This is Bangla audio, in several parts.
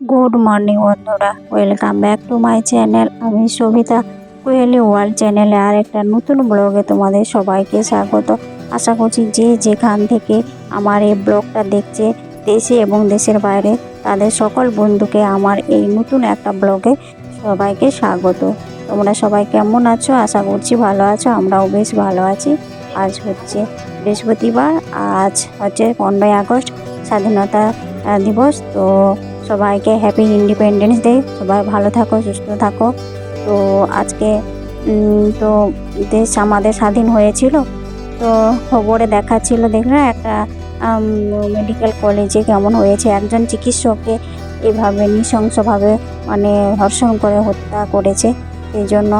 গুড মর্নিং বন্ধুরা। Welcome back to my channel আমি সবিতা। কোয়েলি ওয়ার্ল্ড চ্যানেলে আর একটা নতুন ব্লগে তোমাদের সবাইকে স্বাগত। আশা করছি যে যেখান থেকে আমার এই ব্লগটা দেখছে দেশে এবং দেশের বাইরে, তাদের সকল বন্ধুকে আমার এই নতুন একটা ব্লগে সবাইকে স্বাগত। তোমরা সবাই কেমন আছো? আশা করছি ভালো আছো। আমরাও বেশ ভালো আছি। আজ হচ্ছে বৃহস্পতিবার, আজ হচ্ছে পনেরোই আগস্ট, স্বাধীনতা দিবস। তো সবাইকে হ্যাপি ইন্ডিপেন্ডেন্স ডে সবাই ভালো থাকো, সুস্থ থাকো। তো আজকে তো দেশ আমাদের স্বাধীন হয়েছিল। তো খবরে দেখাচ্ছিল, দেখলে একটা মেডিকেল কলেজে কেমন হয়েছে। একজন চিকিৎসককে এভাবে নৃশংসভাবে মানে ধর্ষণ করে হত্যা করেছে। সেই জন্য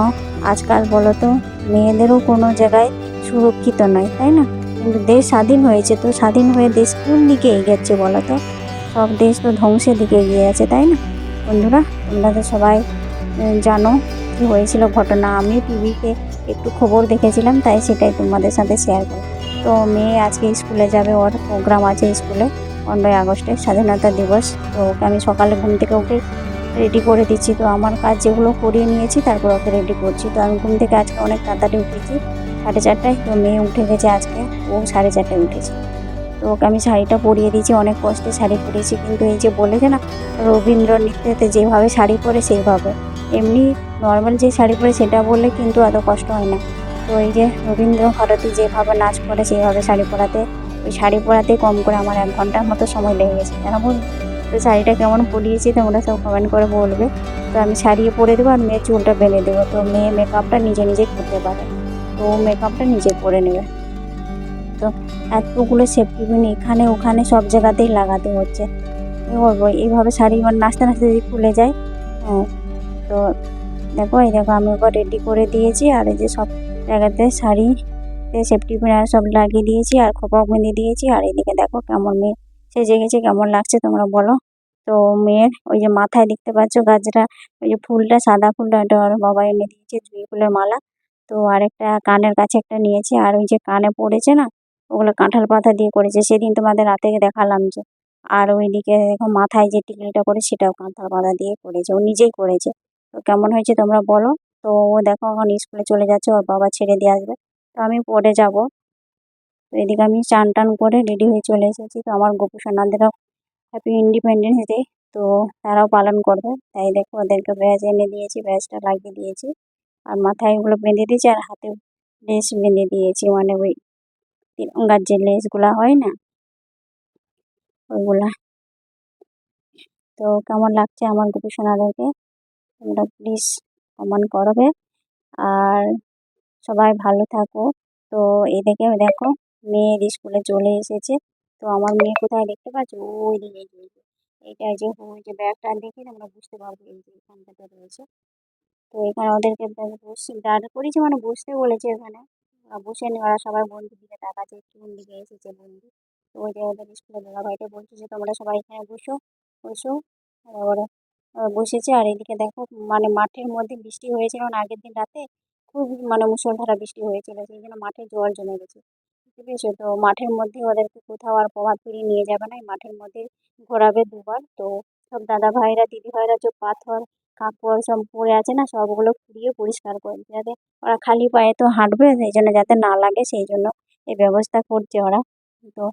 আজকাল বলো তো মেয়েদেরও কোনো জায়গায় সুরক্ষিত নয়, তাই না? কিন্তু দেশ স্বাধীন হয়েছে তো, স্বাধীন হয়ে দেশ কোন দিকে এগোচ্ছে বলো তো? সব দেশ তো ধ্বংসের দিকে এগিয়ে আছে, তাই না? বন্ধুরা, তোমরা তো সবাই জানো কি হয়েছিল ঘটনা। আমি টিভিতে একটু খবর দেখেছিলাম, তাই সেটাই তোমাদের সাথে শেয়ার করি। তো মেয়ে আজকে স্কুলে যাবে, ওর প্রোগ্রাম আছে স্কুলে, পনেরোই আগস্টে স্বাধীনতা দিবস। তো ওকে আমি সকালে ঘুম থেকে উঠে রেডি করে দিচ্ছি। তো আমার কাজ যেগুলো করিয়ে নিয়েছি, তারপর ওকে রেডি করছি। তো আমি ঘুম থেকে আজকে অনেক তাড়াতাড়ি উঠেছি। সাড়ে চারটায়। তো মেয়ে উঠে গেছে আজকে, ও সাড়ে চারটায় উঠেছে। তো ওকে আমি শাড়িটা পরিয়ে দিয়েছি, অনেক কষ্টে শাড়ি পরিয়েছি। কিন্তু এই যে বলেছে না রবীন্দ্র নৃত্যতে যেভাবে শাড়ি পরে সেইভাবে। এমনি নর্মাল যে শাড়ি পরে সেটা বললে কিন্তু এত কষ্ট হয় না। তো এই যে রবীন্দ্র ভারতী যেভাবে নাচ করে সেইভাবে শাড়ি পরাতে, ওই শাড়ি পরাতে কম করে আমার এক ঘণ্টার মতো সময় লেগে গেছে। কেন বল তো শাড়িটা কেমন পরিয়েছি তোমরা সব কমেন্ট করে বলবে। তো আমি শাড়িয়ে পরে দেবো আর মেয়ের চুলটা বেঁধে দেবো। তো মেয়ে মেকআপটা নিজে নিজে করতে পারে। তো মেকআপটা নিজে করে নেবে। তো এতগুলো সেফটি পিন এখানে, ওখানে সব জায়গাতেই লাগাতে হচ্ছে। এইভাবে শাড়ি মানে নাচতে নাচতে যদি খুলে যায় হ্যাঁ। তো দেখো, এই দেখো, আমি ওকে রেডি করে দিয়েছি। আর এই যে সব জায়গাতে শাড়িতে সেফটি পিন আর সব লাগিয়ে দিয়েছি, আর খোপাও বেঁধে দিয়েছি। আর এদিকে দেখো কেমন মেয়ে সেজে গেছে, কেমন লাগছে তোমরা বলো। তো মেয়ের ওই যে মাথায় দেখতে পাচ্ছ গাছটা ওই যে ফুলটা, সাদা ফুলটা, ওটা ওর বাবা এনে দিয়েছে জুঁই ফুলের মালা। তো আরেকটা কানের কাছে একটা নিয়েছে, আর ওই যে কানে পড়েছে না, ওগুলো কাঁঠাল পাতা দিয়ে করেছে, সেদিন তোমাদের রাতে দেখালাম যে, আর ওইদিকে দেখো মাথায় যে টিকলিটা করে সেটাও কাঁঠাল পাতা দিয়ে করেছে, ও নিজেই করেছে। তো কেমন হয়েছে তোমরা বলো। তো ও দেখো এখন স্কুলে চলে যাচ্ছে, ওর বাবা ছেড়ে দিয়ে আসবে, তো আমি পড়ে যাব। তো এদিকে আমি চান টান করে রেডি হয়ে চলে এসেছি, তো আমার গোপু সোনাদেরও হ্যাপি ইন্ডিপেন্ডেন্স ডে তো তারাও পালন করবে। তাই দেখো ওদেরকে ব্যাজ এনে দিয়েছি, ব্যাজটা লাগিয়ে দিয়েছি। আর মাথায় ওগুলো বেঁধে দিয়েছি আর হাতে লেস বেঁধে দিয়েছি। মানে ওই তিরঙ্গার যে লেসগুলা হয় না, ওইগুলা। তো কেমন লাগছে আমার গোপী সোনাদেরকে তোমরা প্লিজ কমেন্ট করবে। আর সবাই ভালো থাকো। তো এদিকে দেখো, মেয়ের স্কুলে চলে এসেছে। তো আমার মেয়ে কোথায় দেখতে পাচ্ছ? ওই দিকে। এইটা যে, ওই যে ব্যাগটা দেখে তোমরা বুঝতে পারব এই যে এখানটাতে রয়েছে। তো এখানে ওদেরকে বসে দাঁড় করিয়েছে মানে বসতে বলেছে এখানে। বসে ওরা সবাই বন্ধুর দিকে তাকাচ্ছে কোন দিকে এসেছে বন্ধু। তো ওই যে ওদের স্কুলে দাদা ভাইটা বলছে যে, তোমরা সবাই এখানে বসো বসো। আর ওরা বসেছে আর এদিকে দেখো মানে মাঠের মধ্যে বৃষ্টি হয়েছিল না আগের দিন রাতে। খুব মানে মুষলধারা বৃষ্টি হয়েছিল, সেই জন্য মাঠে জল জমে গেছে। বুঝতে পেরেছ? তো মাঠের মধ্যে ওদেরকে কোথাও আর প্রভাব ফেরিয়ে নিয়ে যাবে না। মাঠের মধ্যে ঘোরাবে দুবার। তো সব দাদা ভাইরা, দিদি ভাইরা যে পাথর কাপড় সব পড়ে আছে না, সবগুলো কুড়িয়ে পরিষ্কার করে যাতে ওরা খালি পায়ে তো হাঁটবে, সেই জন্য যাতে না লাগে, সেই জন্য এই ব্যবস্থা করছে ওরা। তো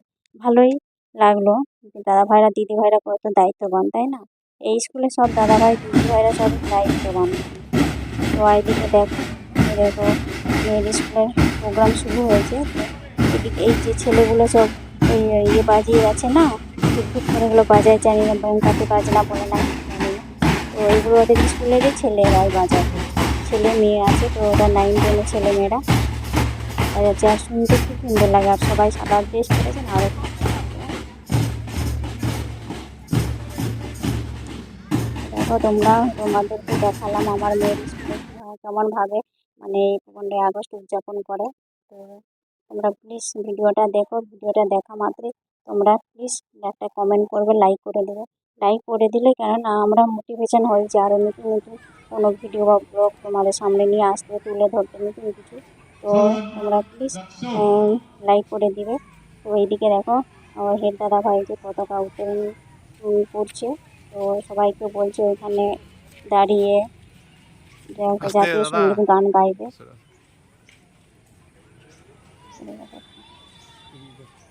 ভালোই লাগল। দাদা ভাইরা দিদি ভাইরা কত দায়িত্ববান, তাই না? এই স্কুলে সব দাদা ভাই দিদি ভাইরা সব দায়িত্ববান। তো এইদিকে দেখো দেখো, মেয়ের স্কুলের প্রোগ্রাম শুরু হয়েছে। এদিকে এই যে ছেলেগুলো সব ইয়ে বাজিয়ে আছে না, টুকটুক করে এগুলো বাজায়, জানি না ব্যাংকাতে বাজনা বলে না। এইগুলো ওদের স্কুলেরই ছেলেরাই বাজায় ছেলে মেয়ে আছে তো ওরা নাইন টেনের ছেলে মেয়েরা। বাজাচ্ছে আর শুনতে খুব সুন্দর লাগে আর সবাই সাদা ড্রেস পরেছেন আরও দেখো তোমরা, তোমাদেরকে দেখালাম আমার মেয়ের স্কুলে কেমনভাবে মানে পনেরোই আগস্ট উদযাপন করে। তো তোমরা প্লিজ ভিডিওটা দেখো, ভিডিওটা দেখা মাত্রই তোমরা প্লিজ একটা কমেন্ট করবে লাইক করে দেবে। লাইক করে দিলে কেননা আমরা মোটিভেশন হই যে আরও নতুন নতুন কোনো ভিডিও বা ব্লগ তোমাদের সামনে নিয়ে আসতে তুলে ধরতে নতুন কিছু। তো তোমরা প্লিজ লাইক করে দিবে। তো এইদিকে দেখো আমার হেড দাদা ভাই যে পতাকা উত্তোলন করছে তো সবাইকে বলছে ওইখানে দাঁড়িয়ে জাতীয় সংগীত গান গাইবে।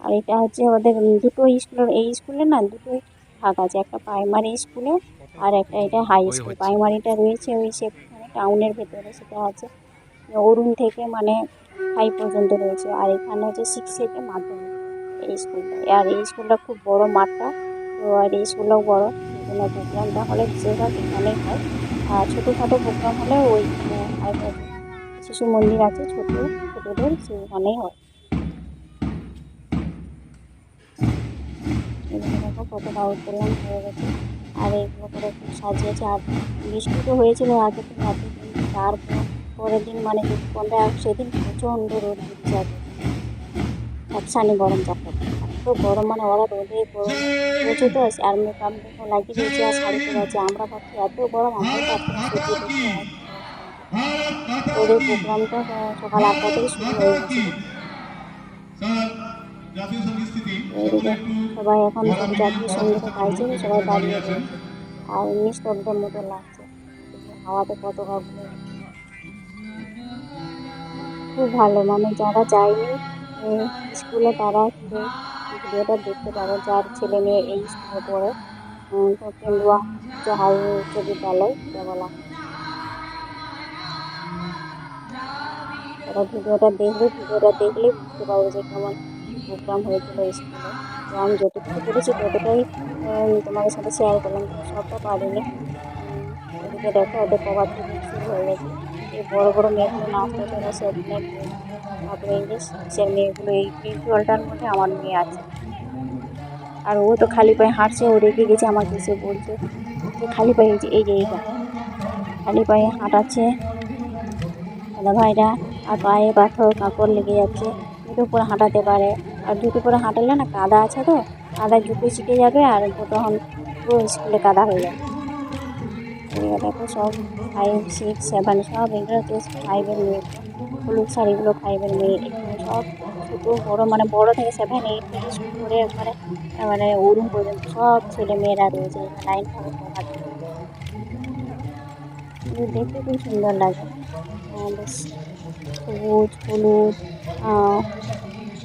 আর এটা হচ্ছে ওদের দুটো স্কুলের এই স্কুলে না দুটোই ভাগ আছে একটা প্রাইমারি স্কুলে আর একটা এটা হাই স্কুল প্রাইমারিটা রয়েছে ওই সেখানে টাউনের ভেতরে সেটা আছে অরুণ থেকে মানে ফাইভ পর্যন্ত রয়েছে। আর এখানে হচ্ছে সিক্স থেকে মাধ্যমিক এই স্কুলটা আর এই স্কুলটা খুব বড় মাঠটা তো আর এই স্কুলটাও বড়। জন্য প্রোগ্রামটা হলে বেশিরভাগ এখানেই হয় আর ছোটোখাটো প্রোগ্রাম হলে ওই শিশু মন্দির আছে ছোটো ছোটোদের সেখানেই হয়। এখানে দেখো কতটা উত্তোলন হয়ে গেছে। আর এইগুলো করে খুব সাজিয়েছে। আর বৃষ্টি তো হয়েছিল আগে থেকে রাতে তারপর পরের দিন মানে পনেরো সেদিন প্রচণ্ড রোদ আর একসানি গরম চাপটা এত গরম মানে ওরা রোদে রয়েছে তো আর মেকআপ দেখো লাগিয়ে দিয়েছে আর শাড়ি পরে আছে। আমরা ভাবছি এত গরম আমরা তো। ওদের প্রোগ্রামটা সকাল আটটা থেকে শুরু হয়ে গেছে। সবাই এখন জাতীয় সংগীত গাইছে, সবাই দাঁড়িয়ে আর নিস্তব্ধের মতো লাগছে। হাওয়াতে গুলো খুব ভালো মানে যারা যায়নি স্কুলে তারা ভিডিওটা দেখতে পারে যার ছেলে মেয়ে এই স্কুলে পড়ে তো কেন্দুয়া উচ্চ হাই উচ্চ বিদ্যালয় বলা। ভিডিওটা দেখলে ভিডিওটা দেখলে বুঝতে পারবে যে কেমন প্রোগ্রাম হয়েছিল স্কুলে। তো আমি যতটুকু করেছি ততটাই তোমাদের সাথে শেয়ার করলাম কিন্তু সবটা পারিনি। এদিকে দেখো ওদের প্রভাব থেকে শুরু হয়ে গেছে। এই বড়ো বড়ো মেয়েগুলো নাচতে চলেছে ওখানে তারপরে এই সে মেয়েগুলো এই এই জলটার মধ্যে আমার মেয়ে আছে। আর ও তো খালি পায়ে হাঁটছে, ও রেগে গেছে, আমাকে এসে বলছে যে, খালি পায়ে এই যে এই যে, এইটা। খালি পায়ে হাঁটাচ্ছে। দাদা ভাইরা, আর পায়ে পাথর কাঁকড় লেগে যাচ্ছে জুতো পরে হাঁটাতে পারে। আর জুতো পরে হাঁটালে না কাদা আছে তো, কাদা জুতো শিখে যাবে আর তখন পুরো স্কুলে কাদা হয়ে যাবে। দেখো সব ফাইভ সিক্স সেভেন সব এগুলো ফাইভের মেয়ে। হলুদ শাড়িগুলো ফাইভের মেয়ে। সব ছোটো, বড়ো মানে বড়ো থেকে সেভেন এইট থেকে শুরু করে একবারে মানে অরুণ পর্যন্ত সব ছেলে মেয়েরা রয়েছে। লাইন দেখতে খুব সুন্দর লাগে। বেশ সবুজ, হলুদ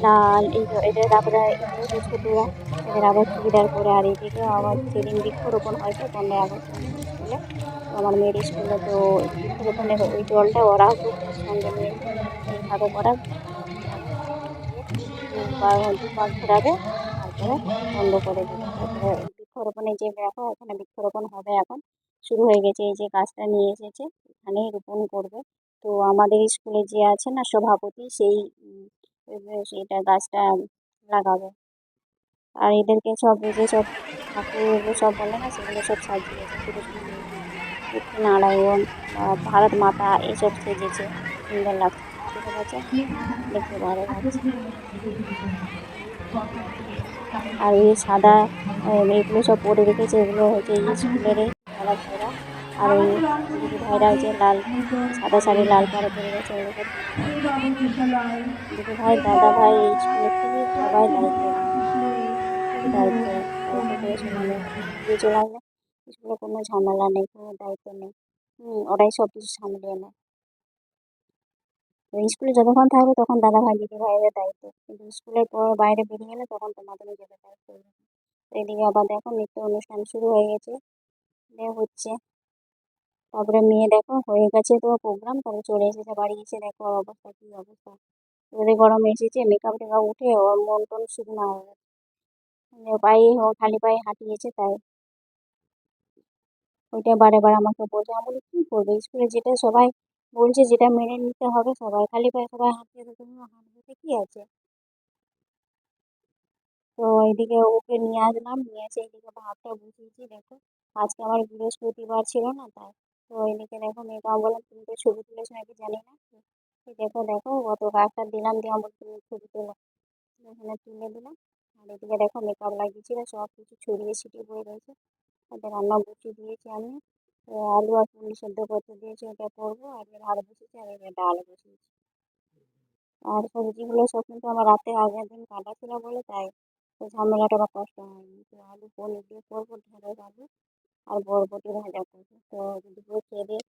লাল, এই যে এদের তারপরে এগুলো ছোটোরা এদের আবার চুড়িদার করে আর এদিকে আবার যেদিন বৃক্ষরোপণ হয় তো পনেরোই আগস্ট স্কুলে আমার মেয়ের স্কুলে তো বৃক্ষরোপণের ওই জলটা ওরা সঙ্গে নিয়ে করা। ঘোরাবে তারপরে বন্ধ করে দেবে। তারপরে বৃক্ষরোপণের যে দেখো এখানে বৃক্ষরোপণ হবে এখন। শুরু হয়ে গেছে, এই যে গাছটা নিয়ে এসেছে, এখানেই রোপণ করবে। তো আমাদের স্কুলে যে আছে না, সভাপতি, সেই সেটা গাছটা লাগাবে। আর এদেরকে সব যে সব ঠাকুর সব বলে না, সেগুলো সব সাজিয়েছে ছোটো নারায়ণ বা ভারত মাতা এইসব সেজেছে, সুন্দর লাগছে। ঠিক আছে? দেখতে ভালো লাগছে আর এই সাদা এগুলো সব পরে রেখেছে, এগুলো হচ্ছে স্কুলের ভাইরা আর ওই ভাইরা হচ্ছে লাল, সাদা শাড়ি, লাল পাড়ে পরে গেছে দিদি ভাই, দাদা ভাই, এই স্কুলের থেকে সবাই দায়িত্ব দায়িত্ব চলে আসবে স্কুলে কোনো ঝামেলা নেই, কোনো দায়িত্ব নেই। ওরাই সব কিছু সামলিয়ে নেয়। স্কুলে যতক্ষণ থাকবে তখন দাদা ভাই, দিদি ভাইয়ের দায়িত্ব। কিন্তু স্কুলের পর বাইরে বেরিয়ে গেলে তখন তোমাদের নিজেদের দায়িত্ব। এদিকে আবার দেখো, নৃত্য অনুষ্ঠান শুরু হয়ে গেছে। হচ্ছে তারপরে মেয়ে দেখো, হয়ে গেছে তো প্রোগ্রাম তারপরে চলে এসেছে বাড়ি, এসে দেখো অবস্থা কী অবস্থা। রোদে গরমে এসেছে মেকআপ টেকআপ উঠে ওর মন টন শুধু না হয়ে গেছে। মানে পায়ে ও খালি পায়ে হাঁটিয়েছে তাই। ওইটা বারে বারে আমাকে বলছে আমি বলি, কী করবে? স্কুলে যেটা সবাই বলছে যেটা মেনে নিতে হবে, সবাই খালি পায়ে সবাই হাঁটছে, তো তুমিও হাঁটবে কী আছে? তো এইদিকে ওকে নিয়ে আসলাম, নিয়ে এসে এইদিকে ভাতটা বসিয়েছি, দেখো। আজকে আমার বৃহস্পতিবার ছিল না তাই। তো এইদিকে দেখো মেয়েকে আমি বললাম তুমি তো ছবি তুলেছো নাকি জানি না। দেখো দেখো কত কাজটা দিলাম দিয়ে আমি তুমি ছবি তোলো। এখানে তুলে দিলাম। আর এদিকে দেখো মেকআপ লাগিয়েছিল, সব কিছু ছড়িয়ে ছিটিয়ে পড়ে রয়েছে। তারপর রান্না বসিয়ে দিয়েছি আমি। আলু আর পনির সেদ্ধ করতে দিয়েছি, ওটা করব। আর ভাত বসিয়েছি, আর এবার ডাল বসিয়েছি। আর সবজিগুলো সব কিন্তু আমার রাতে আগের দিন কাটা ছিল বলে তাই ঝামেলাটা বা কষ্ট হয়নি। তো আলু পনির দিয়ে করব ঢেঁড়স আলু আর বরবটি ভাজা করব তো দুপুরে খেয়ে দিয়ে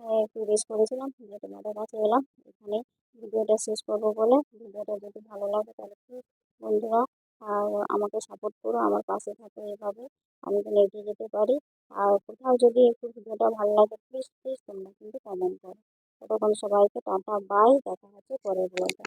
আহ, একটু রেস্ট করেছিলাম দিয়ে তোমাদের কাছে এলাম। এখানে ভিডিওটা শেষ করব বলে ভিডিওটা যদি ভালো লাগে তাহলে প্লিজ বন্ধুরা আর আমাকে সাপোর্ট করো আমার পাশে থাকো এভাবে আমি যেন এগিয়ে যেতে পারি। আর কোথাও যদি একটু ভিডিওটা ভালো লাগে প্লিজ প্লিজ তোমরা কিন্তু কমেন্ট করো। ততক্ষণ সবাইকে টাটা বাই দেখা হচ্ছে পরের ব্লগে